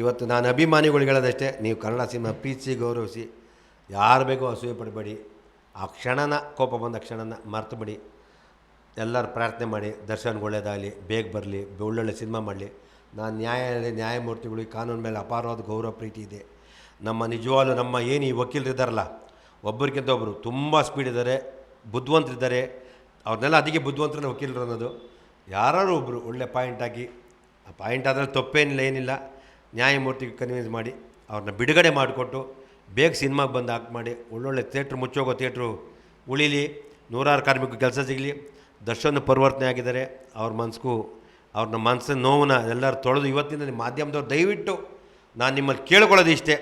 ಇವತ್ತು ನಾನು ಅಭಿಮಾನಿಗಳಿಗೆ ಹೇಳೋದಷ್ಟೇ, ನೀವು ಕನ್ನಡ ಸಿನಿಮಾ ಪ್ರೀತಿಸಿ ಗೌರವಿಸಿ, ಯಾರು ಬೇಕೋ ಅಸೂಯೆ ಪಡಬೇಡಿ, ಆ ಕ್ಷಣನ, ಕೋಪ ಬಂದ ಕ್ಷಣನ ಮರ್ತುಬಿಡಿ. ಎಲ್ಲರೂ ಪ್ರಾರ್ಥನೆ ಮಾಡಿ, ದರ್ಶನ್ಗೆ ಒಳ್ಳೆಯದಾಗಲಿ ಬೇಗ ಬರಲಿ, ಒಳ್ಳೊಳ್ಳೆ ಸಿನಿಮಾ ಮಾಡಲಿ. ನಾನು ನ್ಯಾಯಾಲಯ ನ್ಯಾಯಮೂರ್ತಿಗಳಿಗೆ ಕಾನೂನು ಮೇಲೆ ಅಪಾರವಾದ ಗೌರವ, ಪ್ರೀತಿ ಇದೆ. ನಮ್ಮ ನಿಜವಾಗ್ಲೂ ನಮ್ಮ ಏನು ಈ ವಕೀಲರು ಇದ್ದಾರಲ್ಲ, ಒಬ್ಬರಿಗಿಂತ ಒಬ್ಬರು ತುಂಬ ಸ್ಪೀಡ್ ಇದ್ದಾರೆ, ಬುದ್ಧಿವಂತರಿದ್ದಾರೆ. ಅವ್ರನ್ನೆಲ್ಲ ಅದಕ್ಕೆ ಬುದ್ಧಿವಂತರನ್ನ ವಕೀಲರು ಅನ್ನೋದು. ಯಾರು ಒಬ್ಬರು ಒಳ್ಳೆ ಪಾಯಿಂಟ್ ಹಾಕಿ ಆ ಪಾಯಿಂಟ್ ಆದರೆ ತಪ್ಪೇನಿಲ್ಲ, ಏನಿಲ್ಲ. ನ್ಯಾಯಮೂರ್ತಿಗೆ ಕನ್ವಿನ್ಸ್ ಮಾಡಿ, ಅವ್ರನ್ನ ಬಿಡುಗಡೆ ಮಾಡಿಕೊಟ್ಟು ಬೇಗ ಸಿನಿಮಾಗೆ ಬಂದು ಆಕ್ಟ್ ಮಾಡಿ, ಒಳ್ಳೊಳ್ಳೆ ಥಿಯೇಟ್ರ್ ಮುಚ್ಚೋಗೋ ಥಿಯೇಟ್ರು ಉಳಿಲಿ, ನೂರಾರು ಕಾರ್ಮಿಕ ಕೆಲಸ ಸಿಗಲಿ, ದರ್ಶನ ಪರಿವರ್ತನೆ ಆಗಿದ್ದಾರೆ, ಅವ್ರ ಮನಸ್ಗೂ, ಅವ್ರನ್ನ ಮನಸ್ಸಿನ ನೋವನ್ನ ಎಲ್ಲರೂ ತೊಳೆದು ಇವತ್ತಿನ ನಿಮ್ಮ ಮಾಧ್ಯಮದವ್ರು ದಯವಿಟ್ಟು ನಾನು ನಿಮ್ಮಲ್ಲಿ ಕೇಳ್ಕೊಳ್ಳೋದು ಇಷ್ಟೇ.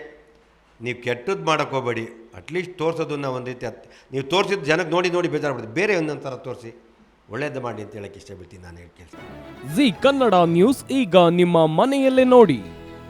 ನೀವು ಕೆಟ್ಟದ್ದು ಮಾಡೋಕ್ಕೆ ಹೋಗಬೇಡಿ ಅಟ್ಲೀಸ್ಟ್ ತೋರಿಸೋದನ್ನ ಒಂದು ರೀತಿ ನೀವು ತೋರಿಸಿದ್ದು ಜನಕ್ಕೆ ನೋಡಿ ನೋಡಿ ಬೇಜಾರು ಬೇರೆ ಒಂದೊಂದು ಥರ ತೋರಿಸಿ. ಒಳ್ಳೇದು ಮಾಡಿ ಅಂತ ಹೇಳಕ್ಕೆ ಇಷ್ಟಪಡ್ತೀನಿ, ನಾನು ಹೇಳಿ ಜಿ ಕನ್ನಡ ನ್ಯೂಸ್, ಈಗ ನಿಮ್ಮ ಮನೆಯಲ್ಲೇ ನೋಡಿ.